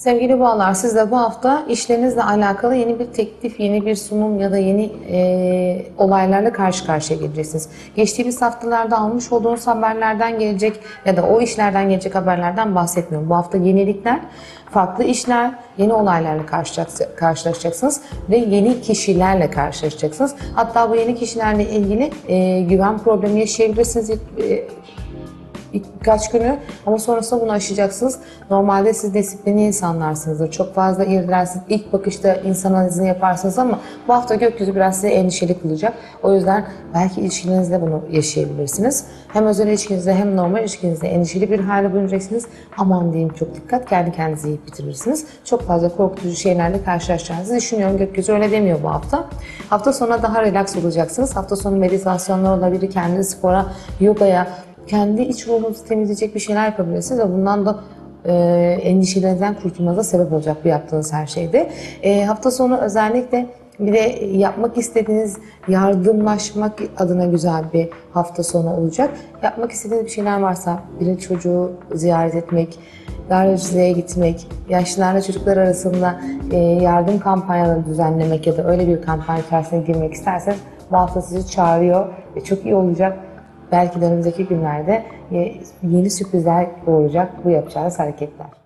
Sevgili bağlar, siz de bu hafta işlerinizle alakalı yeni bir teklif, yeni bir sunum ya da yeni e, olaylarla karşı karşıya geleceksiniz. Geçtiğimiz haftalarda almış olduğunuz haberlerden gelecek ya da o işlerden gelecek haberlerden bahsetmiyorum. Bu hafta yenilikler, farklı işler, yeni olaylarla karşılaşacaksınız- ve yeni kişilerle karşılaşacaksınız. Hatta bu yeni kişilerle ilgili e, güven problemi yaşayabilirsiniz. E, birkaç günü ama sonrasında bunu aşacaksınız. Normalde siz disiplinli insanlarsınızdır. Çok fazla irdersiniz. İlk bakışta insan analizini yaparsınız ama bu hafta gökyüzü biraz sizi endişeli kılacak. O yüzden belki ilişkinizde bunu yaşayabilirsiniz. Hem özel ilişkinizde hem normal ilişkinizde endişeli bir hale bulunacaksınız. Aman diyeyim çok dikkat. Kendi kendinizi yiyip bitirirsiniz. Çok fazla korkutucu şeylerle karşılaşacağınızı düşünüyorum. Gökyüzü öyle demiyor bu hafta. Hafta sonu daha relax olacaksınız. Hafta sonu meditasyonlar olabilir. Kendi spora, yogaya, kendi iç ruhunuzu temizleyecek bir şeyler yapabilirsiniz ve bundan da e, endişelerinizden kurtulmanıza sebep olacak bu yaptığınız her şeyde. E, hafta sonu özellikle bir de yapmak istediğiniz yardımlaşmak adına güzel bir hafta sonu olacak. Yapmak istediğiniz bir şeyler varsa bir çocuğu ziyaret etmek, Darülfünun'e gitmek, yaşlılarla çocuklar arasında e, yardım kampanyaları düzenlemek ya da öyle bir kampanya içerisine girmek isterseniz bu hafta sizi çağırıyor ve çok iyi olacak. Belki de önümüzdeki günlerde yeni sürprizler olacak bu yapacağınız hareketler.